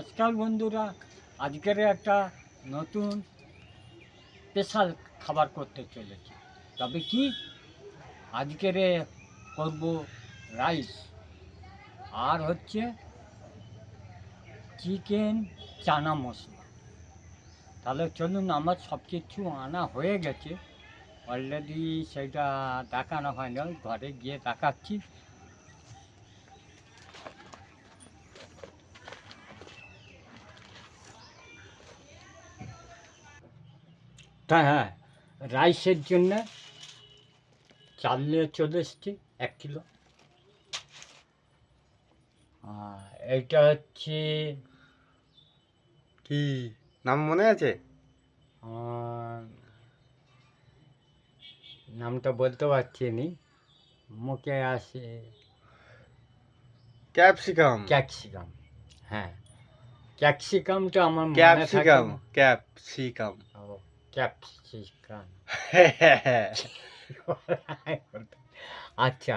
নমস্কার বন্ধুরা। আজকের একটা নতুন স্পেশাল খাবার করতে চলেছি। তবে কি? আজকের করব রাইস আর হচ্ছে চিকেন চানা মশলা। তাহলে চলুন, আমার সব কিছু আনা হয়ে গেছে। অলরেডি সেটা দেখানো হয় না ঘরে গিয়ে দেখাচ্ছি। তা হ্যাঁ। রাইসের জন্য চাল নিয়ে চলে এসছি এক কিলো। এইটা হচ্ছে কি? নাম মনে আছে? নামটা বলতে পারছি নি। মুখে আসে ক্যাপসিকাম। ক্যাপসিকাম হ্যাঁ। ক্যাপসিকামটা আমার ক্যাপসিকাম ক্যাপসিকাম। ও, ক্যাপসিকাম আচ্ছা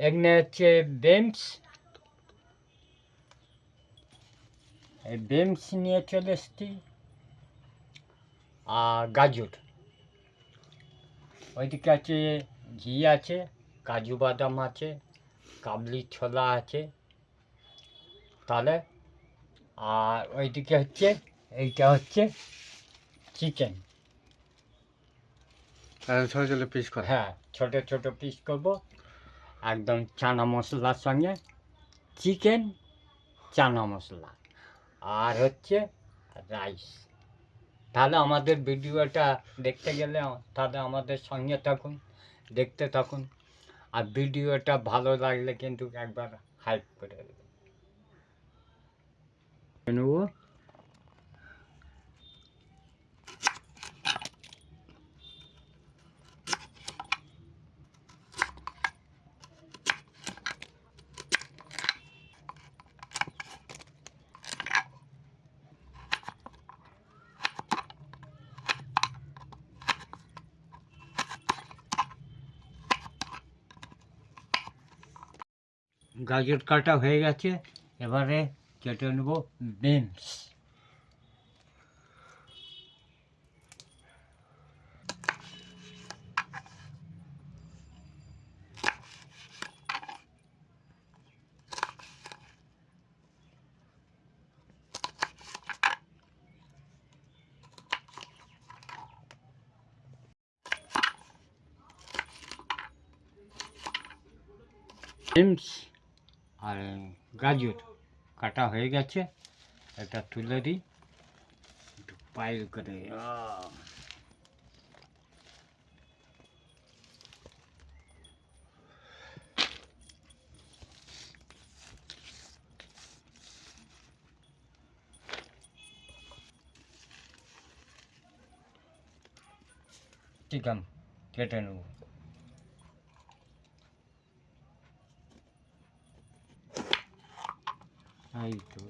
এখানে হচ্ছে বেমস এই বেমস নিয়ে চলে এসছি আর গাজর ওইদিকে আছে ঘি আছে কাজু বাদাম আছে কাবলি ছোলা আছে তাহলে আর ওইদিকে হচ্ছে এইটা হচ্ছে চিকেন ছোট ছোট পিস করে। হ্যাঁ ছোট ছোট পিস করব। একদম চানা মশলার সঙ্গে চিকেন চানা মশলা। আর হচ্ছে রাইস তাহলে আমাদের ভিডিওটা দেখতে গেলে তাহলে আমাদের সঙ্গে থাকুন দেখতে থাকুন। আর ভিডিওটা ভালো লাগলে কিন্তু একবার হাইপ করে দেবেন নেব গাজর কাটা হয়ে গেছে এবারে কেটে নেব বিনস বিনস আর গাজর কাটা হয়ে গেছে। এটা তুলে দিই। একটু পাইল করে। আছে কেটে নেব। এই তো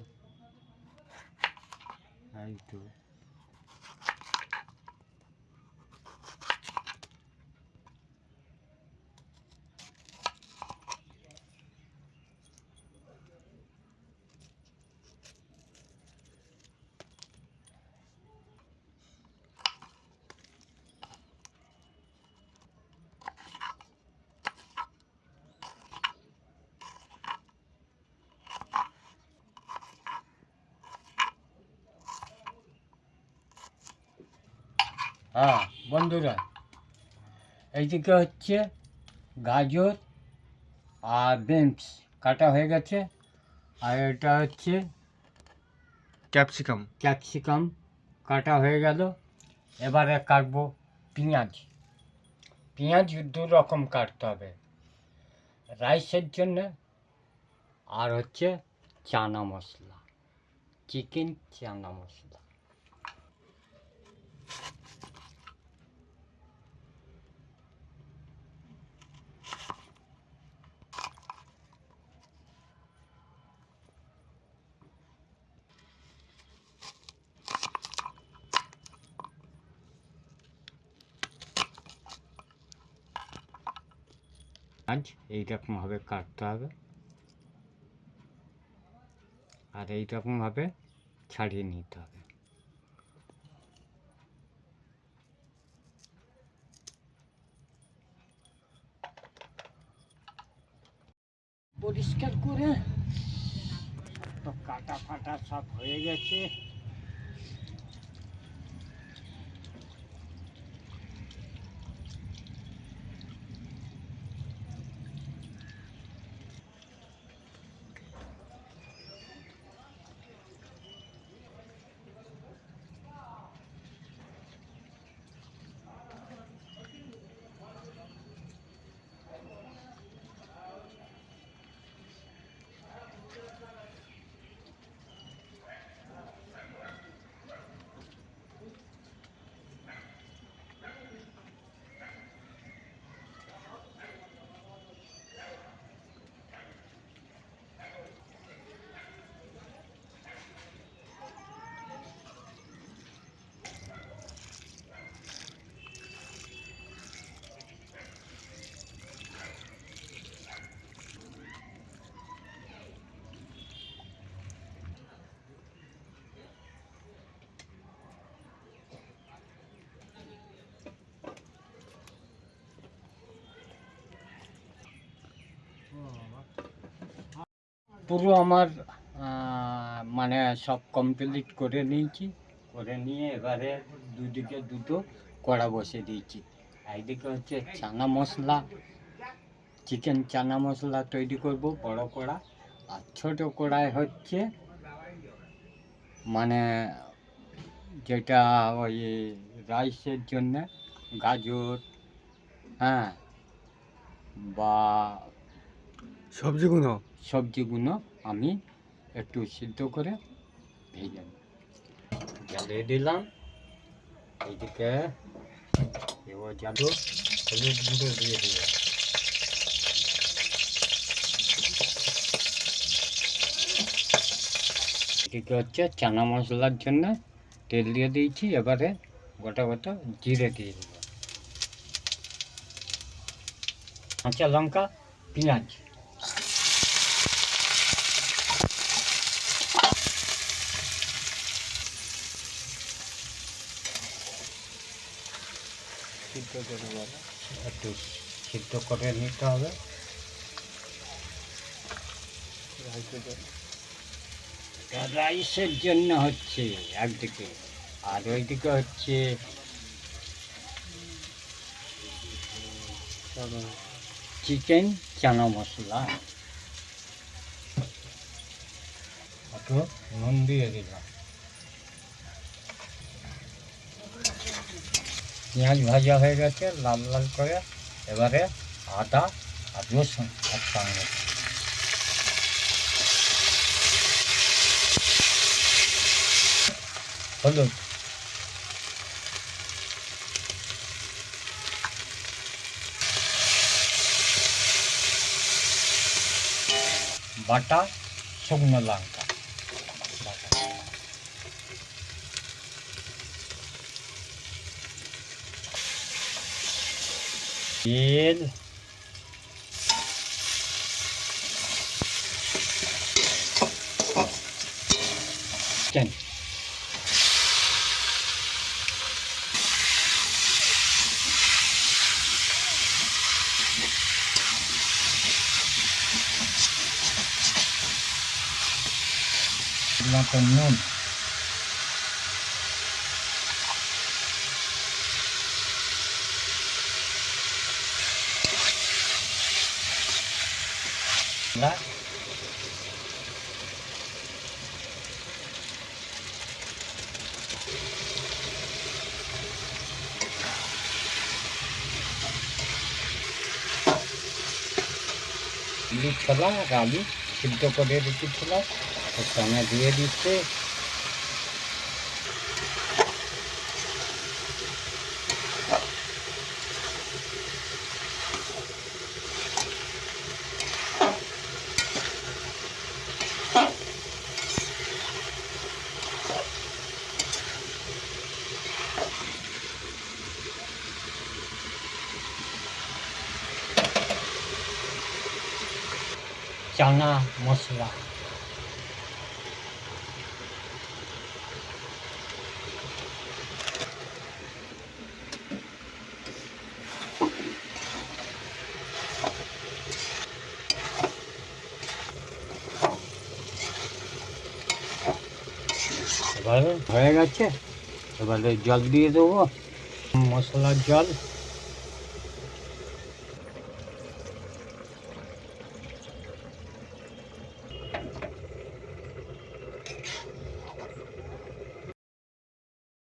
হ্যাঁ বন্ধুরা এইদিকে হচ্ছে গাজর আর বিনস কাটা হয়ে গেছে আর এটা হচ্ছে ক্যাপসিকাম। ক্যাপসিকাম কাটা হয়ে গেল। এবারে কাটবো পেঁয়াজ। পেঁয়াজ দু রকম কাটতে হবে রাইসের জন্য আর হচ্ছে চানা মশলা চিকেন চানা মশলা। আজ এইরকমভাবে কাটতে হবে। আর এইরকমভাবে ছাড়িয়ে নিতে হবে। পরিষ্কার করে তো কাটা ফাটা সব হয়ে গেছে। পুরো আমার মানে সব কমপ্লিট করে নিয়েছি। করে নিয়ে এবারে দুদিকে দুটো কড়া বসে দিয়েছি। একদিকে হচ্ছে চানা মশলা চিকেন চানা মশলা তৈরি করব, বড় কড়া। আর ছোট কড়াই হচ্ছে মানে যেটা ওই রাইসের জন্যে গাজর হ্যাঁ বা সবজিগুলো সবজিগুলো আমি একটু সিদ্ধ করে ভেজে। জ্বালিয়ে দিলাম। এইদিকে এবার যাব হলুদ গুঁড়ো দিয়ে দিল এদিকে হচ্ছে চানা মশলার জন্য তেল দিয়ে দিয়েছি। এবারে গোটা গোটা জিরে দিয়ে দিব কাঁচা লঙ্কা, পেঁয়াজ। সিদ্ধ করে বলো একটু সিদ্ধ করে নিতে হবে। রাইসের জন্য হচ্ছে একদিকে আর ওইদিকে হচ্ছে চিকেন চানা মশলা। নুন দিয়ে দিলাম। পেঁয়াজ ভাজা হয়ে গেছে লাল লাল করে এবারে আদা আর রসুন একসঙ্গে হলুদ বাটা শুকনো লঙ্কা তেল চিকেন মতো নুন না আলু ছোলা আর আলু সিদ্ধ করে রেখেছিলাম ওর সঙ্গে দিয়ে দিচ্ছে চানা মশলা এবার হয়ে গেছে? এবারে জল দিয়ে দেবো। মশলার জল।